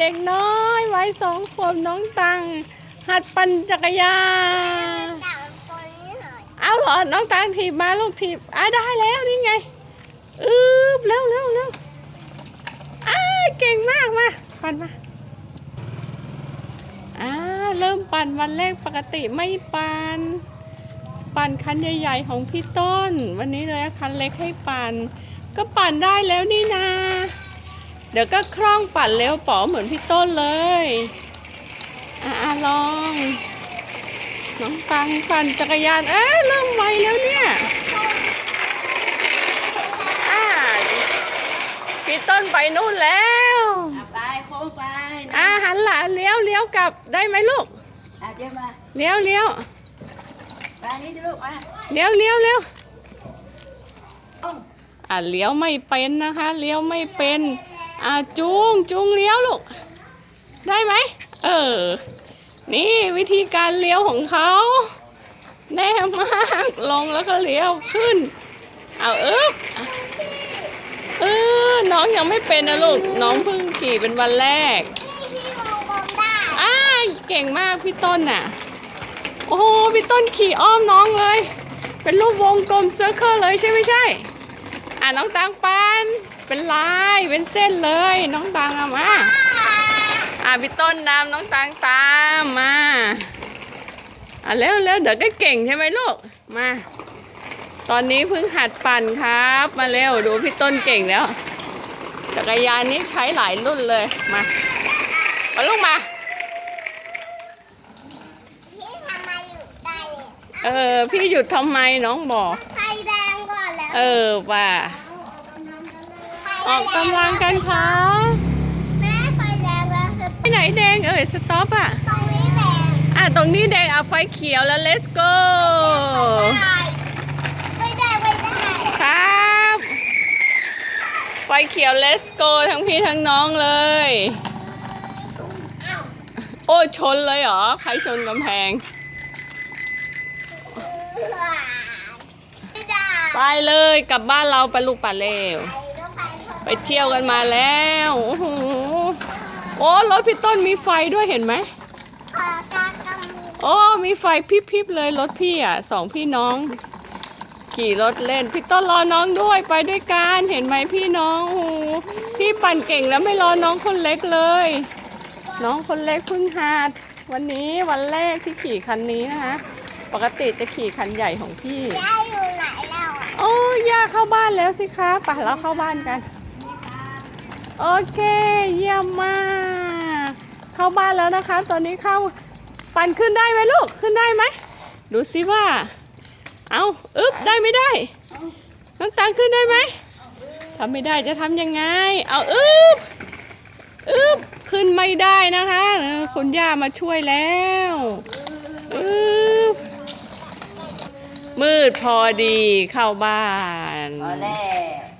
เด็กน้อยวัยสองขวบน้องตัง หัดปั่นจักรยานจับตัวนี้หน่อยเอาเหรอน้องตังถีบมาลูกถีบอะได้แล้วนี่ไงอืบเร็วเร็วเร็วอ้าเก่งมากมาปั่นมาอ่าเริ่มปั่นวันแรกปกติไม่ปั่นปั่นคันใหญ่ๆของพี่ต้น วันนี้เลยคันเล็กให้ปั่นก็ปั่นได้แล้วนี่นา เดี๋ยวก็คล่องปั่นเร็วป๋อเหมือนพี่ต้นเลย อ่าลอง น้องตังปั่นจักรยาน เอ้ยเริ่มไวแล้วเนี่ยอ่าพี่ต้นไปนู่นแล้วอะไปโค้งไปนะอ่าหันหลังเลี้ยวเลี้ยวกลับได้ไหมลูก อะเดี๋ยวมาเลี้ยวเลี้ยวไปนี่สิลูกมาเลี้ยวเลี้ยวเลี้ยวโอ้อ่าเลี้ยวไม่เป็นนะคะ เลี้ยวไม่เป็น อ่าจูงจูงเลี้ยวลูก ได้ไหม เออ นี่วิธีการเลี้ยวของเขาแน่มากลงแล้วก็เลี้ยวขึ้น เอาเอ๊บเออน้องยังไม่เป็นนะลูก น้องเพิ่งขี่เป็นวันแรกนี่พี่มองบอมได้อ้าเก่งมากพี่ต้นน่ะ โอ้โหพี่ต้นขี่อ้อมน้องเลย เป็นรูปวงกลมเซอร์เคิลเลยใช่ไม่ใช่ อะน้องตังปัน เป็นลายเป็นเส้นเลยน้องตังเอามาอะพี่ต้นนำน้องตังตามมาอะเร็วเร็วเดี๋ยวก็เก่งใช่ไหมลูกมา ตอนนี้เพิ่งหัดปั่นครับ มาเร็วดูพี่ต้นเก่งแล้วจักรยานนี้ใช้หลายรุ่นเลยมามาลูกมาพี่ทำไมอยู่ได้เนี่ยเออ พี่หยุดทำไมน้องบอกไฟแดงก่อนแล้ว เออว่า ออกกำลังกันคะแม่ไฟแดงแล้วคือไปไหนแดงเอ่ยสต็อปอะตรงนี้แดงอะตรงนี้แดงอะไฟเขียวแล้ว let's go ไม่ได้ไม่ได้ครับ ไฟเขียว let's go ทั้งพี่ทั้งน้องเลยอ้าวโอ้ชนเลยเหรอ ใครชนกำแพง ไม่ได้ ไปเลยกลับบ้านเราไปลูกป่าเร็ว ไปต้องไปไปเที่ยวกันมาแล้วโอ้โหโอ้รถพี่ต้นมีไฟด้วยเห็นไหมขอการกำมือโอ้มีไฟพริบๆเลยรถพี่อะสองพี่น้อง ขี่รถเล่นพี่ต้นรอน้องด้วยไปด้วยกันเห็นไหมพี่น้องโอ้โหพี่ปั่นเก่งแล้วไม่รอน้องคนเล็กเลย น้องคนเล็กเพิ่งหัดวันนี้วันแรกที่ขี่คันนี้นะคะปกติจะขี่คันใหญ่ของพี่ได้อยู่ไหนแล้วอะโอ้ย่าเข้าบ้านแล้วสิคะไปเราเข้าบ้านกัน โอเค เยี่ยมมาก เข้าบ้านแล้วนะคะ ตอนนี้เข้าปั่นขึ้นได้ไหมลูก ขึ้นได้ไหม ดูสิว่า เอาอึ๊บ ได้ไม่ได้ น้องตังขึ้นได้ไหมทำไม่ได้จะทำยังไง เอาอึ๊บ อึ๊บ ขึ้นไม่ได้นะคะคุณย่ามาช่วยแล้วอึ๊บ มืดพอดีเข้าบ้าน พอแล้ว